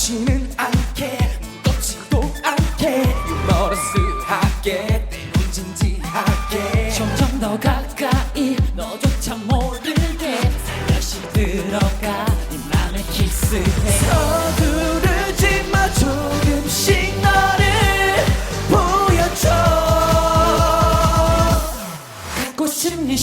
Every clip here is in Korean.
무겁지는 않게 무겁지도 않게. 유머러스하게 때론 진지하게. 점점 더 가까이 너조차 모르게. 살며시 들어가 네 맘에 키스해. 서두르지 마 조금씩 너를 보여줘. 갖고 싶니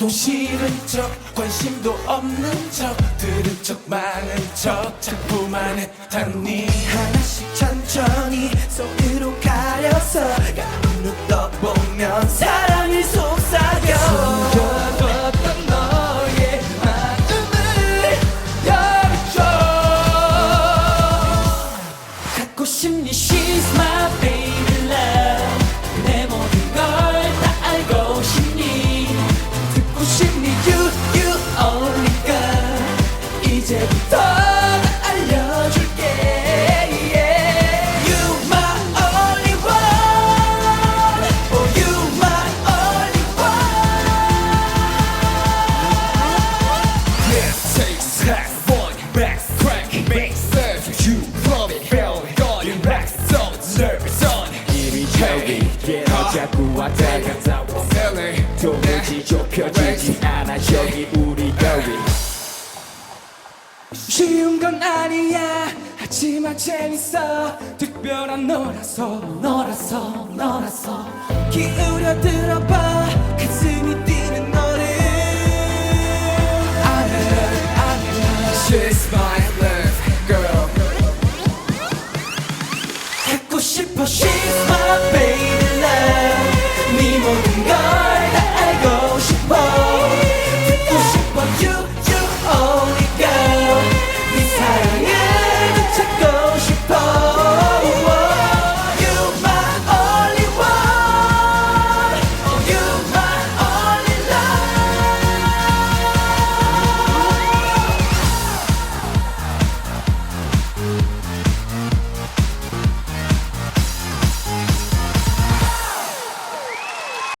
좋아도 싫은 척 관심도 없는 척 들은 척 많은 척 자꾸 말했다니 하나씩 이리저리 얘너 자꾸 왔다 갔다 와 도무지 좁혀지지 않아. 여기 우리 거리 쉬운 건 아니야. 하지만 재밌어. 특별한 너라서 너라서 너라서. 기울여 들어봐 싶어 She's my baby love 네 모든 걸